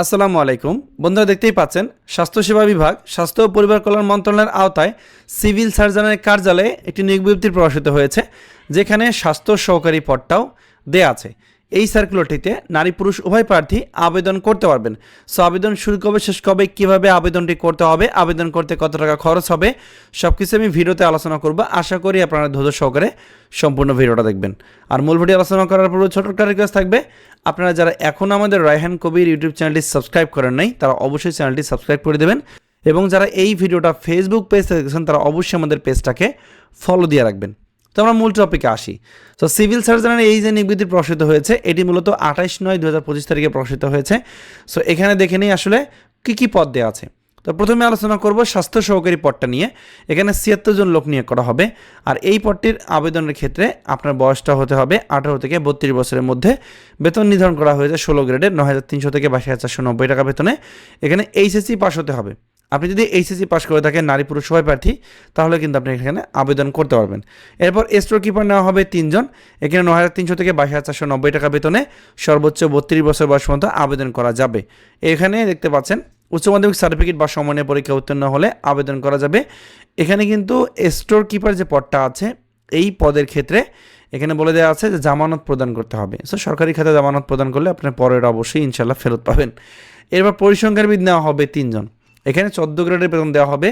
আসসালামু আলাইকুম। বন্ধুরা দেখতেই পাচ্ছেন, স্বাস্থ্যসেবা বিভাগ, স্বাস্থ্য ও পরিবার কল্যাণ মন্ত্রণালয়ের আওতায় সিভিল সার্জনের কার্যালয়ে একটি নিয়োগ বিজ্ঞপ্তি প্রকাশিত হয়েছে, যেখানে স্বাস্থ্য সহকারী পদটাও দেয়া আছে। এই সার্কুলারটিতে নারী পুরুষ উভয় প্রার্থী আবেদন করতে পারবেন। সো আবেদন শুরু কবে, শেষ কবে, কীভাবে আবেদনটি করতে হবে, আবেদন করতে কত টাকা খরচ হবে সব কিছু আমি ভিডিওতে আলোচনা করব। আশা করি আপনারা ধৈর্য সহকারে সম্পূর্ণ ভিডিওটা দেখবেন। আর মূল ভিডিও আলোচনা করার পূর্বে ছোট একটা রিকোয়েস্ট থাকবে, আপনারা যারা এখন আমাদের রায়হান কবির ইউটিউব চ্যানেলটি সাবস্ক্রাইব করেন নাই, তারা অবশ্যই চ্যানেলটি সাবস্ক্রাইব করে দেবেন এবং যারা এই ভিডিওটা ফেসবুক পেজ থেকে দেখছেন, তারা অবশ্যই আমাদের পেজটাকে ফলো দিয়ে রাখবেন। তো আমরা মূল টপিকে আসি। তো সিভিল সার্জনের এই যে নিবৃত্তি প্রকাশিত হয়েছে, এটি মূলত আঠাইশ নয় দু হাজার পঁচিশ তারিখে প্রকাশিত হয়েছে। সো এখানে দেখে নিই আসলে কী কী পদ দেওয়া আছে। তো প্রথমে আলোচনা করব স্বাস্থ্য সহকারী পদটা নিয়ে। এখানে ছিয়াত্তর জন লোক নিয়োগ করা হবে। আর এই পদটির আবেদনের ক্ষেত্রে আপনার বয়সটা হতে হবে আঠারো থেকে বত্রিশ বছরের মধ্যে। বেতন নির্ধারণ করা হয়েছে ষোলো গ্রেডের নয় হাজার তিনশো থেকে বাইশ হাজার চারশো নব্বই টাকা বেতনে। এখানে এইচএসসি পাস হতে হবে। আপনি যদি এইচএসসি পাস করে থাকেন, নারী পুরুষ সবাই প্রার্থী, তাহলে কিন্তু আপনি এখানে আবেদন করতে পারবেন। এরপর স্টোর কিপার নেওয়া হবে তিনজন। এখানে ন হাজার তিনশো থেকে বাইশ হাজার চারশো নব্বই টাকা বেতনে সর্বোচ্চ বত্রিশ বছর বয়স পর্যন্ত আবেদন করা যাবে। এখানে দেখতে পাচ্ছেন, উচ্চ মাধ্যমিক সার্টিফিকেট বা সমন্বয় পরীক্ষা উত্তীর্ণ হলে আবেদন করা যাবে। এখানে কিন্তু স্টোর কিপার যে পদটা আছে, এই পদের ক্ষেত্রে এখানে বলে দেওয়া আছে যে জামানত প্রদান করতে হবে। সো সরকারি খাতে জামানত প্রদান করলে আপনার পরের অবশ্যই ইনশাল্লাহ ফেরত পাবেন। এরপর পরিসংখ্যানবিদ নেওয়া হবে তিনজন। এখানে চোদ্দ গ্রেডের বেতন দেওয়া হবে।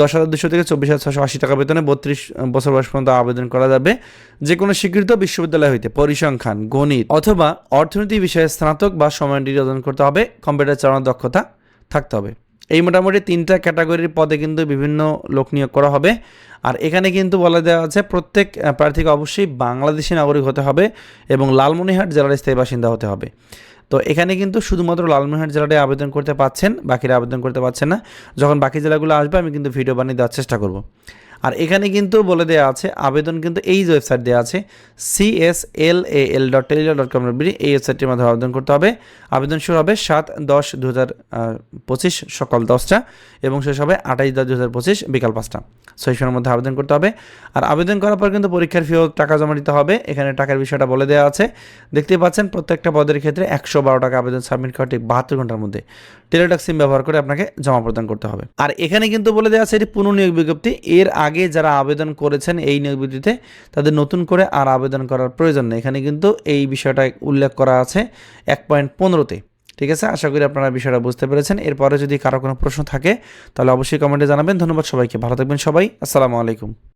দশ হাজার দুশো থেকে চব্বিশ হাজার ছশো আশি টাকা বেতনে বত্রিশ বছর বয়স পর্যন্ত আবেদন করা যাবে। যে কোনো স্বীকৃত বিশ্ববিদ্যালয় হইতে পরিসংখ্যান, গণিত অথবা অর্থনীতি বিষয়ে স্নাতক বা সময় ডিগ্রি অর্জন করতে হবে। কম্পিউটার চালানোর দক্ষতা থাকতে হবে। এই মোটামুটি তিনটা ক্যাটাগরির পদে কিন্তু বিভিন্ন লোক নিয়োগ করা হবে। আর এখানে কিন্তু বলা দেওয়া আছে, প্রত্যেক প্রার্থীকে অবশ্যই বাংলাদেশি নাগরিক হতে হবে এবং লালমনিরহাট জেলার স্থায়ী বাসিন্দা হতে হবে। তো এখানে কিন্তু শুধুমাত্র লালমোহন জেলাটাই আবেদন করতে পাচ্ছেন, বাকিরা আবেদন করতে পারছেন না। যখন বাকি জেলাগুলো আসবে, আমি কিন্তু ভিডিও বানিয়ে দেওয়ার চেষ্টা করব। আর এখানে কিন্তু বলে দেওয়া আছে, আবেদন কিন্তু এই ওয়েবসাইট দেওয়া আছে C S L A L dot tele dot dot com এই ওয়েবসাইটটির মাধ্যমে আবেদন করতে হবে। আবেদন শুরু হবে সাত দশ দু হাজার পঁচিশ সকাল দশটা এবং শেষ হবে আঠাইশ দশ দু হাজার পঁচিশ বিকাল পাঁচটা। ছয় সময়ের মধ্যে আবেদন করতে হবে। আর আবেদন করার পর কিন্তু পরীক্ষার ফিও টাকা জমা দিতে হবে। এখানে টাকার বিষয়টা বলে দেওয়া আছে। দেখতে পাচ্ছেন প্রত্যেকটা পদের ক্ষেত্রে একশো বারো টাকা আবেদন সাবমিট করা ঠিক বাহাত্তর ঘণ্টার মধ্যে টেলিটক সিম ব্যবহার করে আপনাকে জমা প্রদান করতে হবে। আর এখানে কিন্তু বলে দেওয়া আছে এটি পুনর্নিয়োগ বিজ্ঞপ্তি। এর আগে যারা আবেদন করেছেন এই নিয়োগ বিজ্ঞপ্তিতে তাদের নতুন করে আর আবেদন করার প্রয়োজন নেই। এখানে কিন্তু এই বিষয়টা উল্লেখ করা আছে এক পয়েন্ট পনেরোতে। ঠিক আছে? আশা করি আপনারা বিষয়টা বুঝতে পেরেছেন। এরপরে যদি কারও কোনো প্রশ্ন থাকে, তাহলে অবশ্যই কমেন্টে জানাবেন। ধন্যবাদ সবাইকে। ভালো থাকবেন সবাই। আসসালামু আলাইকুম।